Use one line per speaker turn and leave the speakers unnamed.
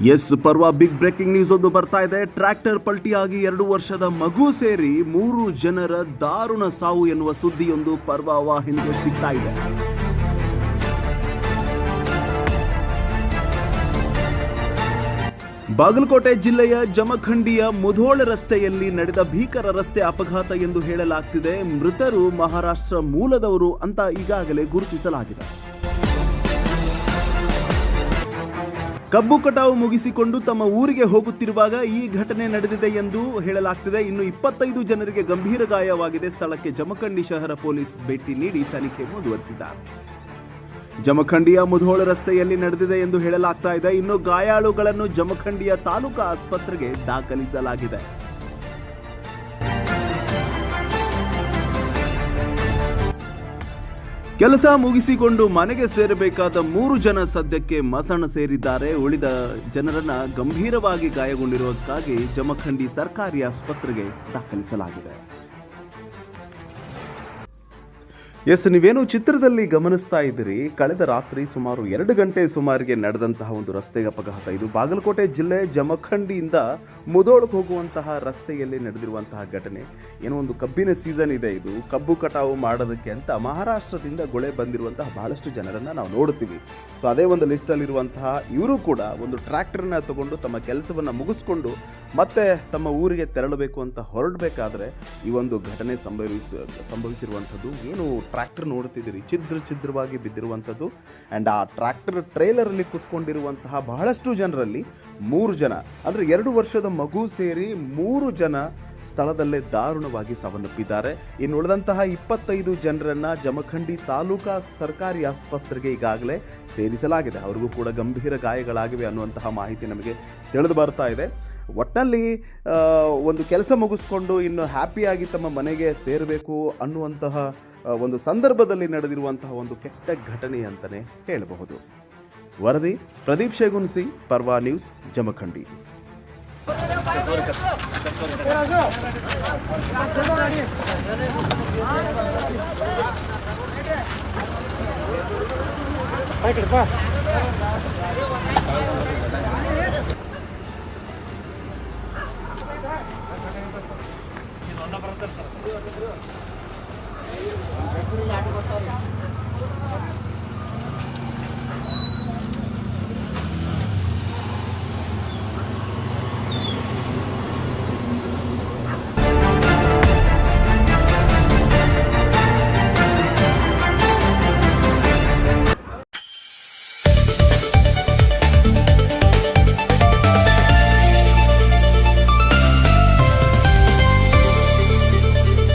S ಪರ್ವ big breaking news ಒಂದು ಬರ್ತಾ ಇದೆ. ಟ್ರ್ಯಾಕ್ಟರ್ ಪಲ್ಟಿಯಾಗಿ ಎರಡು ವರ್ಷದ ಮಗು ಸೇರಿ ಮೂರು ಜನರ ದಾರುಣ ಸಾವು ಎನ್ನುವ ಸುದ್ದಿಯೊಂದು ಪರ್ವ ವಾಹಿನಿಗೆ ಸಿಗ್ತಾ ಇದೆ. ಬಾಗಲಕೋಟೆ ಜಿಲ್ಲೆಯ ಜಮಖಂಡಿಯ ಮುಧೋಳ ರಸ್ತೆಯಲ್ಲಿ ನಡೆದ ಭೀಕರ ರಸ್ತೆ ಅಪಘಾತ ಎಂದು ಹೇಳಲಾಗ್ತಿದೆ. ಮೃತರು ಮಹಾರಾಷ್ಟ್ರ ಮೂಲದವರು ಅಂತ ಈಗಾಗಲೇ ಗುರುತಿಸಲಾಗಿದೆ. ಕಬ್ಬು ಕಟಾವು ಮುಗಿಸಿಕೊಂಡು ತಮ್ಮ ಊರಿಗೆ ಹೋಗುತ್ತಿರುವಾಗ ಈ ಘಟನೆ ನಡೆದಿದೆ ಎಂದು ಹೇಳಲಾಗ್ತಿದೆ. ಇನ್ನು ಇಪ್ಪತ್ತೈದು ಜನರಿಗೆ ಗಂಭೀರ ಗಾಯವಾಗಿದೆ. ಸ್ಥಳಕ್ಕೆ ಜಮಖಂಡಿ ಶಹರ ಪೊಲೀಸ್ ಭೇಟಿ ನೀಡಿ ತನಿಖೆ ಮುಂದುವರೆಸಿದ್ದಾರೆ. ಜಮಖಂಡಿಯ ಮುಧೋಳ ರಸ್ತೆಯಲ್ಲಿ ನಡೆದಿದೆ ಎಂದು ಹೇಳಲಾಗ್ತಾ ಇದೆ. ಇನ್ನು ಗಾಯಾಳುಗಳನ್ನು ಜಮಖಂಡಿಯ ತಾಲೂಕಾ ಆಸ್ಪತ್ರೆಗೆ ದಾಖಲಿಸಲಾಗಿದೆ. ಕೆಲಸ ಮುಗಿಸಿಕೊಂಡು ಮನೆಗೆ ಸೇರಬೇಕಾದ ಮೂರು ಜನ ಸದ್ಯಕ್ಕೆ ಮಸಣ ಸೇರಿದ್ದಾರೆ. ಉಳಿದ ಜನರನ್ನ ಗಂಭೀರವಾಗಿ ಗಾಯಗೊಂಡಿರುವುದಕ್ಕಾಗಿ ಜಮಖಂಡಿ ಸರ್ಕಾರಿ ಆಸ್ಪತ್ರೆಗೆ ದಾಖಲಿಸಲಾಗಿದೆ. ಎಸ್, ನೀವೇನು ಚಿತ್ರದಲ್ಲಿ ಗಮನಿಸ್ತಾ ಇದ್ದೀರಿ. ಕಳೆದ ರಾತ್ರಿ ಸುಮಾರು ಎರಡು ಗಂಟೆ ಸುಮಾರಿಗೆ ನಡೆದಂತಹ ಒಂದು ರಸ್ತೆ ಅಪಘಾತ. ಇದು ಬಾಗಲಕೋಟೆ ಜಿಲ್ಲೆ ಜಮಖಂಡಿಯಿಂದ ಮುದೋಳಕ್ಕೆ ಹೋಗುವಂತಹ ರಸ್ತೆಯಲ್ಲಿ ನಡೆದಿರುವಂತಹ ಘಟನೆ. ಏನೋ ಒಂದು ಕಬ್ಬಿನ ಸೀಸನ್ ಇದೆ ಇದು. ಕಬ್ಬು ಕಟಾವು ಮಾಡೋದಕ್ಕೆ ಅಂತ ಮಹಾರಾಷ್ಟ್ರದಿಂದ ಗೊಳೆ ಬಂದಿರುವಂತಹ ಬಹಳಷ್ಟು ಜನರನ್ನು ನಾವು ನೋಡ್ತೀವಿ ಸೊ ಅದೇ ಒಂದು ಲಿಸ್ಟಲ್ಲಿರುವಂತಹ ಇವರು ಕೂಡ ಒಂದು ಟ್ರ್ಯಾಕ್ಟರ್ನ ತಗೊಂಡು ತಮ್ಮ ಕೆಲಸವನ್ನು ಮುಗಿಸ್ಕೊಂಡು ಮತ್ತೆ ತಮ್ಮ ಊರಿಗೆ ತೆರಳಬೇಕು ಅಂತ ಹೊರಡಬೇಕಾದ್ರೆ ಈ ಒಂದು ಘಟನೆ ಸಂಭವಿಸ, ಸಂಭವಿಸಿರುವಂಥದ್ದು. ಏನು ಟ್ರ್ಯಾಕ್ಟರ್ ನೋಡ್ತಿದ್ದೀರಿ ಛಿದ್ರ ಛಿದ್ರವಾಗಿ ಬಿದ್ದಿರುವಂಥದ್ದು. ಆ್ಯಂಡ್ ಆ ಟ್ರ್ಯಾಕ್ಟರ್ ಟ್ರೈಲರಲ್ಲಿ ಕೂತ್ಕೊಂಡಿರುವಂತಹ ಬಹಳಷ್ಟು ಜನರಲ್ಲಿ ಮೂರು ಜನ, ಅಂದರೆ ಎರಡು ವರ್ಷದ ಮಗು ಸೇರಿ ಮೂರು ಜನ ಸ್ಥಳದಲ್ಲೇ ದಾರುಣವಾಗಿ ಸಾವನ್ನಪ್ಪಿದ್ದಾರೆ. ಇನ್ನು ಉಳಿದಂತಹ ಇಪ್ಪತ್ತೈದು ಜನರನ್ನು ಜಮಖಂಡಿ ತಾಲೂಕಾ ಸರ್ಕಾರಿ ಆಸ್ಪತ್ರೆಗೆ ಈಗಾಗಲೇ ಸೇರಿಸಲಾಗಿದೆ. ಅವ್ರಿಗೂ ಕೂಡ ಗಂಭೀರ ಗಾಯಗಳಾಗಿವೆ ಅನ್ನುವಂತಹ ಮಾಹಿತಿ ನಮಗೆ ತಿಳಿದು ಬರ್ತಾ ಇದೆ. ಒಟ್ಟಿನಲ್ಲಿ ಒಂದು ಕೆಲಸ ಮುಗಿಸ್ಕೊಂಡು ಇನ್ನು ಹ್ಯಾಪಿಯಾಗಿ ತಮ್ಮ ಮನೆಗೆ ಸೇರಬೇಕು ಅನ್ನುವಂತಹ ಒಂದು ಸಂದರ್ಭದಲ್ಲಿ ನಡೆದಿರುವಂತಹ ಒಂದು ಕೆಟ್ಟ ಘಟನೆ ಅಂತಲೇ ಹೇಳಬಹುದು. ವರದಿ ಪ್ರದೀಪ್ ಶೇಗುನ್ಸಿ ಪರ್ವಾ ನ್ಯೂಸ್, ಜಮಖಂಡಿ. ಬರುತ್ತೆ ಸರ್.